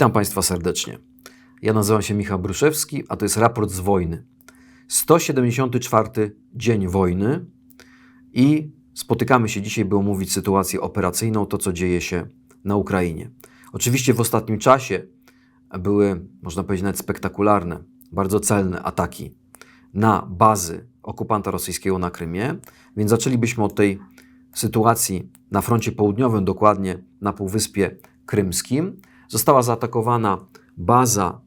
Witam Państwa serdecznie. Ja nazywam się Michał Bruszewski, a to jest raport z wojny. 174 dzień wojny i spotykamy się dzisiaj, by omówić sytuację operacyjną, to co dzieje się na Ukrainie. Oczywiście w ostatnim czasie były, można powiedzieć, nawet spektakularne, bardzo celne ataki na bazy okupanta rosyjskiego na Krymie, więc zaczęlibyśmy od tej sytuacji na froncie południowym, dokładnie na Półwyspie Krymskim. Została zaatakowana baza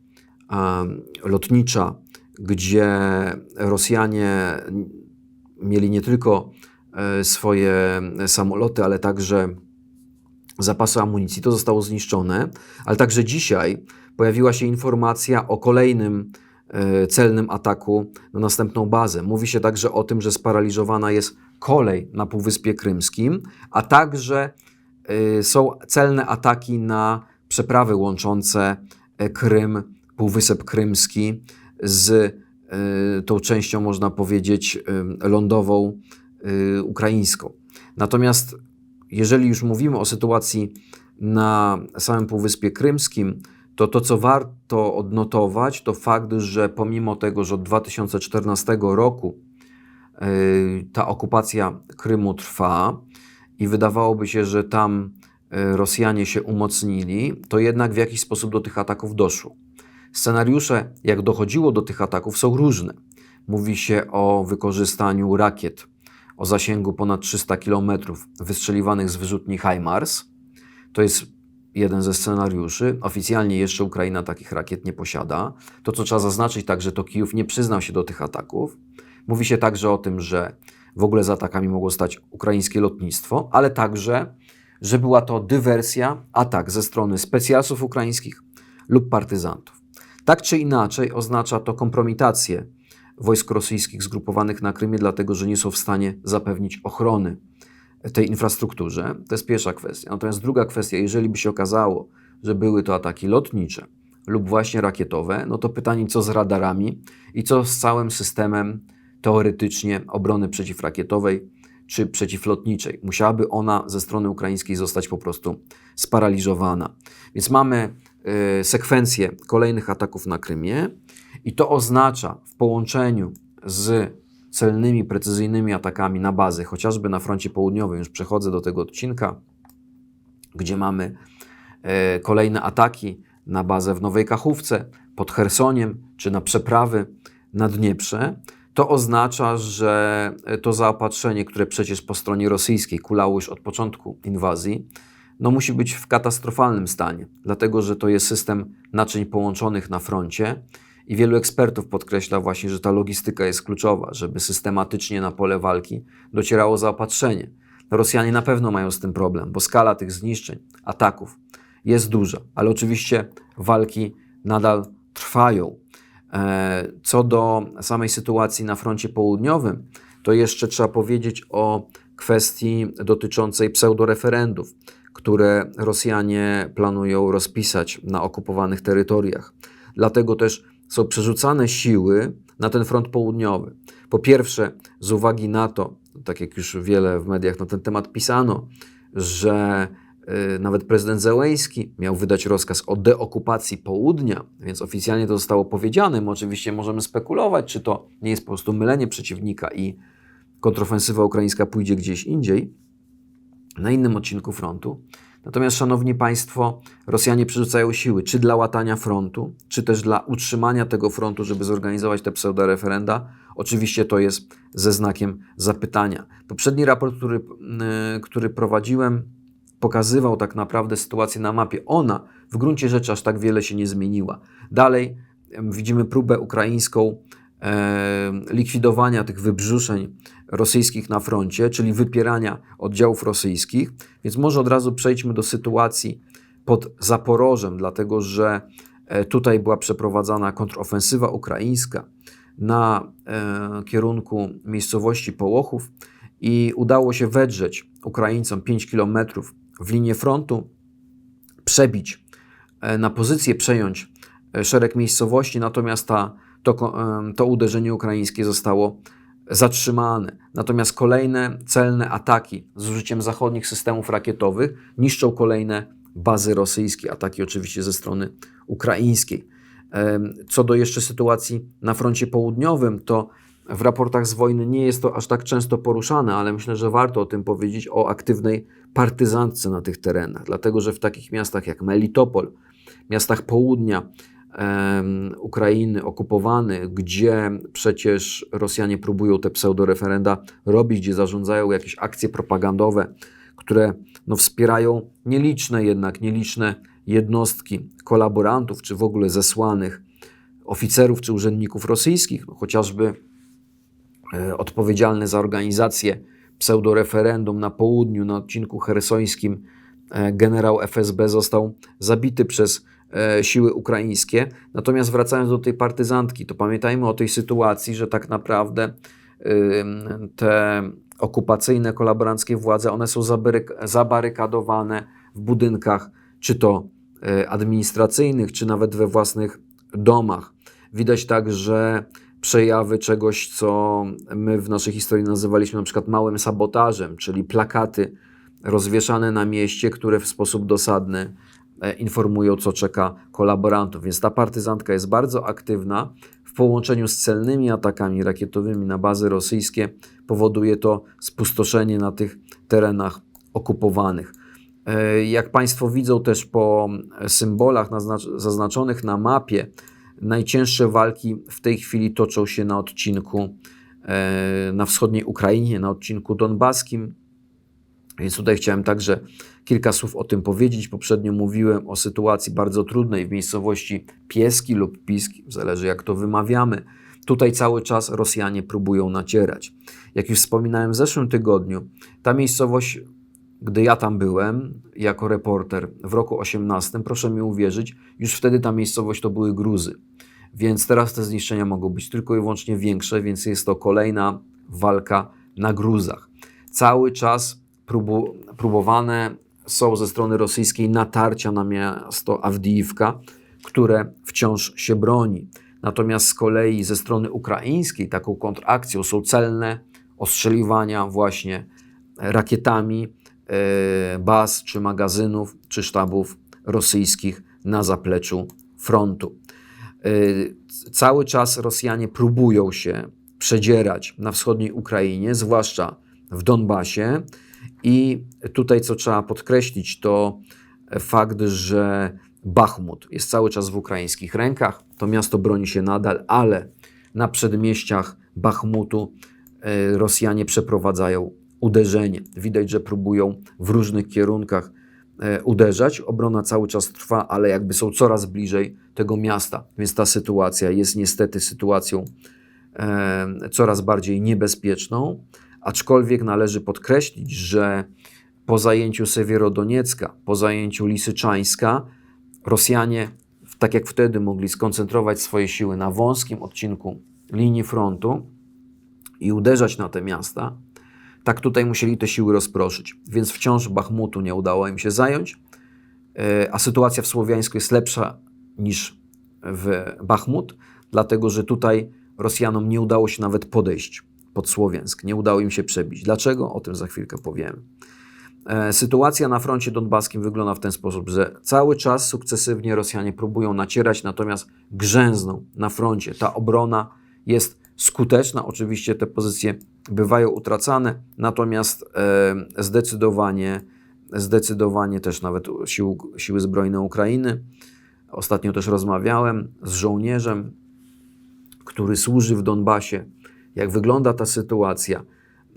lotnicza, gdzie Rosjanie mieli nie tylko e, swoje samoloty, ale także zapasy amunicji. To zostało zniszczone, ale także dzisiaj pojawiła się informacja o kolejnym e, celnym ataku na następną bazę. Mówi się także o tym, że sparaliżowana jest kolej na Półwyspie Krymskim, a także e, są celne ataki na przeprawy łączące e, Krym, Półwysep Krymski z tą częścią, można powiedzieć, lądową ukraińską. Natomiast jeżeli już mówimy o sytuacji na samym Półwyspie Krymskim, to to, co warto odnotować, to fakt, że pomimo tego, że od 2014 roku ta okupacja Krymu trwa i wydawałoby się, że tam Rosjanie się umocnili, to jednak w jakiś sposób do tych ataków doszło. Scenariusze, jak dochodziło do tych ataków, są różne. Mówi się o wykorzystaniu rakiet o zasięgu ponad 300 km wystrzeliwanych z wyrzutni HIMARS. To jest jeden ze scenariuszy. Oficjalnie jeszcze Ukraina takich rakiet nie posiada. To, co trzeba zaznaczyć także, to Kijów nie przyznał się do tych ataków. Mówi się także o tym, że w ogóle za atakami mogło stać ukraińskie lotnictwo, ale także, że była to dywersja, atak ze strony specjalsów ukraińskich lub partyzantów. Tak czy inaczej oznacza to kompromitację wojsk rosyjskich zgrupowanych na Krymie, dlatego że nie są w stanie zapewnić ochrony tej infrastrukturze. To jest pierwsza kwestia. Natomiast druga kwestia, jeżeli by się okazało, że były to ataki lotnicze lub właśnie rakietowe, no to pytanie, co z radarami i co z całym systemem teoretycznie obrony przeciwrakietowej czy przeciwlotniczej. Musiałaby ona ze strony ukraińskiej zostać po prostu sparaliżowana. Więc mamy y, sekwencję kolejnych ataków na Krymie i to oznacza w połączeniu z celnymi, precyzyjnymi atakami na bazy, chociażby na froncie południowym, już przechodzę do tego odcinka, gdzie mamy e, kolejne ataki na bazę w Nowej Kachówce, pod Chersoniem, czy na przeprawy na Dnieprze, to oznacza, że to zaopatrzenie, które przecież po stronie rosyjskiej kulało już od początku inwazji, no musi być w katastrofalnym stanie, dlatego że to jest system naczyń połączonych na froncie i wielu ekspertów podkreśla właśnie, że ta logistyka jest kluczowa, żeby systematycznie na pole walki docierało zaopatrzenie. Rosjanie na pewno mają z tym problem, bo skala tych zniszczeń, ataków jest duża, ale oczywiście walki nadal trwają. E, co do samej sytuacji na froncie południowym, to jeszcze trzeba powiedzieć o kwestii dotyczącej pseudoreferendów, które Rosjanie planują rozpisać na okupowanych terytoriach. Dlatego też są przerzucane siły na ten front południowy. Po pierwsze, z uwagi na to, tak jak już wiele w mediach na ten temat pisano, że nawet prezydent Zełęński miał wydać rozkaz o deokupacji południa, więc oficjalnie to zostało powiedziane. My oczywiście możemy spekulować, czy to nie jest po prostu mylenie przeciwnika i kontrofensywa ukraińska pójdzie gdzieś indziej, na innym odcinku frontu. Natomiast, szanowni państwo, Rosjanie przerzucają siły, czy dla łatania frontu, czy też dla utrzymania tego frontu, żeby zorganizować te pseudoreferenda. Oczywiście to jest ze znakiem zapytania. Poprzedni raport, który, yy, który prowadziłem, pokazywał tak naprawdę sytuację na mapie. Ona w gruncie rzeczy aż tak wiele się nie zmieniła. Dalej widzimy próbę ukraińską likwidowania tych wybrzuszeń rosyjskich na froncie, czyli wypierania oddziałów rosyjskich. Więc może od razu przejdźmy do sytuacji pod Zaporożem, dlatego że e, tutaj była przeprowadzana kontrofensywa ukraińska na e, kierunku miejscowości Połochów i udało się wedrzeć Ukraińcom 5 kilometrów w linię frontu, przebić e, na pozycję, przejąć szereg miejscowości, natomiast ta to, to uderzenie ukraińskie zostało zatrzymane. Natomiast kolejne celne ataki z użyciem zachodnich systemów rakietowych niszczą kolejne bazy rosyjskie, ataki oczywiście ze strony ukraińskiej. Co do jeszcze sytuacji na froncie południowym, to w raportach z wojny nie jest to aż tak często poruszane, ale myślę, że warto o tym powiedzieć, o aktywnej partyzantce na tych terenach, dlatego że w takich miastach jak Melitopol, miastach południa um, Ukrainy okupowanych, gdzie przecież Rosjanie próbują te pseudoreferenda robić, gdzie zarządzają jakieś akcje propagandowe, które no, wspierają nieliczne jednak, nieliczne jednostki kolaborantów, czy w ogóle zesłanych oficerów czy urzędników rosyjskich, no, chociażby e, za organizację pseudoreferendum na południu, na odcinku hersońskim, e, generał FSB został zabity przez e, siły ukraińskie. Natomiast wracając do tej partyzantki, to pamiętajmy o tej sytuacji, że tak naprawdę te okupacyjne, kolaboranckie władze, one są zabarykadowane w budynkach, czy to e, administracyjnych, czy nawet we własnych domach. Widać także przejawy czegoś, co my w naszej historii nazywaliśmy na przykład małym sabotażem, czyli plakaty rozwieszane na mieście, które w sposób dosadny e, informują, co czeka kolaborantów. Więc ta partyzantka jest bardzo aktywna. W połączeniu z celnymi atakami rakietowymi na bazy rosyjskie powoduje to spustoszenie na tych terenach okupowanych. E, jak Państwo widzą też po symbolach zaznaczonych na mapie, najcięższe walki w tej chwili toczą się na odcinku e, na wschodniej Ukrainie, na odcinku donbaskim. Więc tutaj chciałem także kilka słów o tym powiedzieć. Poprzednio mówiłem o sytuacji bardzo trudnej w miejscowości Pieski lub Piski, zależy jak to wymawiamy. Tutaj cały czas Rosjanie próbują nacierać. Jak już wspominałem w zeszłym tygodniu, ta miejscowość gdy ja tam byłem jako reporter w roku 18, proszę mi uwierzyć, już wtedy ta miejscowość to były Gruzy. Więc teraz te zniszczenia mogą być tylko i wyłącznie większe, więc jest to kolejna walka na Gruzach. Cały czas próbu, próbowane są ze strony rosyjskiej natarcia na miasto Awdijiwka, które wciąż się broni. Natomiast z kolei ze strony ukraińskiej taką kontrakcją są celne ostrzeliwania właśnie rakietami E, baz, czy magazynów, czy sztabów rosyjskich na zapleczu frontu. E, cały czas Rosjanie próbują się przedzierać na wschodniej Ukrainie, zwłaszcza w Donbasie. I tutaj, co trzeba podkreślić, to fakt, że Bachmut jest cały czas w ukraińskich rękach. To miasto broni się nadal, ale na przedmieściach Bachmutu e, Rosjanie przeprowadzają uderzenie. Widać, że próbują w różnych kierunkach uderzać. Obrona cały czas trwa, ale jakby są coraz bliżej tego miasta, więc ta sytuacja jest niestety sytuacją e, coraz bardziej niebezpieczną. Aczkolwiek należy podkreślić, że po zajęciu Sewierodoniecka, po zajęciu Lisyczańska, Rosjanie, tak jak wtedy, mogli skoncentrować swoje siły na wąskim odcinku linii frontu i uderzać na te miasta, tak tutaj musieli te siły rozproszyć, więc wciąż Bachmutu nie udało im się zająć, e, a sytuacja w Słowiańsku jest lepsza niż w Bachmut, dlatego że tutaj Rosjanom nie udało się nawet podejść pod Słowiańsk, nie udało im się przebić. Dlaczego? O tym za chwilkę powiem. E, sytuacja na froncie donbaskim wygląda w ten sposób, że cały czas sukcesywnie Rosjanie próbują nacierać, natomiast grzęzną na froncie. Ta obrona jest skuteczna. Oczywiście te pozycje bywają utracane, natomiast e, zdecydowanie, zdecydowanie też nawet sił, siły zbrojne Ukrainy. Ostatnio też rozmawiałem z żołnierzem, który służy w Donbasie. Jak wygląda ta sytuacja?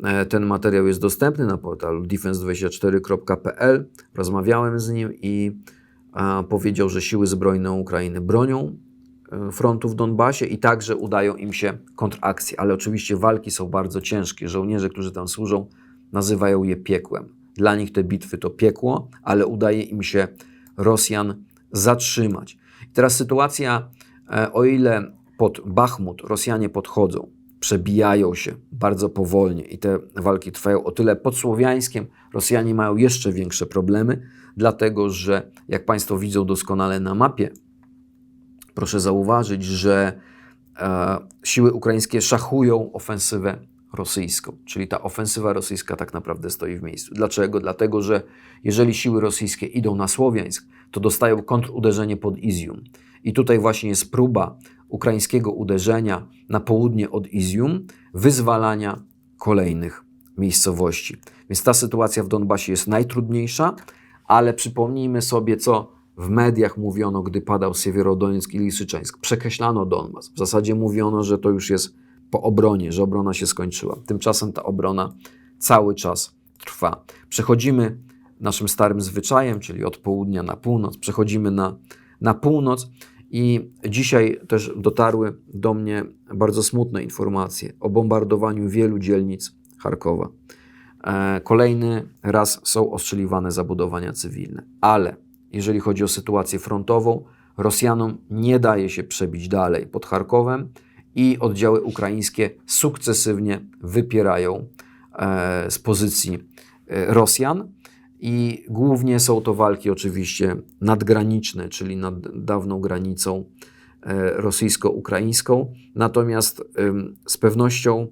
E, ten materiał jest dostępny na portalu defense24.pl. Rozmawiałem z nim i powiedział, że siły zbrojne Ukrainy bronią frontu w Donbasie i także udają im się kontrakcje. Ale oczywiście walki są bardzo ciężkie. Żołnierze, którzy tam służą, nazywają je piekłem. Dla nich te bitwy to piekło, ale udaje im się Rosjan zatrzymać. I teraz sytuacja, e, o ile pod Bachmut Rosjanie podchodzą, przebijają się bardzo powolnie i te walki trwają o tyle pod Słowiańskiem, Rosjanie mają jeszcze większe problemy, dlatego że, jak Państwo widzą doskonale na mapie, Proszę zauważyć, że e, siły ukraińskie szachują ofensywę rosyjską, czyli ta ofensywa rosyjska tak naprawdę stoi w miejscu. Dlaczego? Dlatego, że jeżeli siły rosyjskie idą na Słowiańsk, to dostają kontruderzenie pod Izium. I tutaj właśnie jest próba ukraińskiego uderzenia na południe od Izium, wyzwalania kolejnych miejscowości. Więc ta sytuacja w Donbasie jest najtrudniejsza, ale przypomnijmy sobie, co w mediach mówiono, gdy padał Siewierodonieck i Lisyczańsk. Przekreślano Donbas. W zasadzie mówiono, że to już jest po obronie, że obrona się skończyła. Tymczasem ta obrona cały czas trwa. Przechodzimy naszym starym zwyczajem, czyli od południa na północ, przechodzimy na, na północ i dzisiaj też dotarły do mnie bardzo smutne informacje o bombardowaniu wielu dzielnic Charkowa. E, Kolejny raz są ostrzeliwane zabudowania cywilne, ale jeżeli chodzi o sytuację frontową, Rosjanom nie daje się przebić dalej pod Charkowem i oddziały ukraińskie sukcesywnie wypierają e, z pozycji e, Rosjan. I głównie są to walki oczywiście nadgraniczne, czyli nad dawną granicą e, rosyjsko-ukraińską. Natomiast z pewnością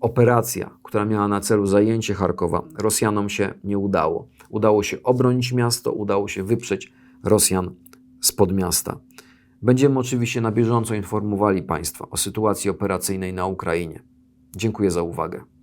operacja, która miała na celu zajęcie Charkowa, Rosjanom się nie udało. Udało się obronić miasto, udało się wyprzeć Rosjan spod miasta. Będziemy oczywiście na bieżąco informowali Państwa o sytuacji operacyjnej na Ukrainie. Dziękuję za uwagę.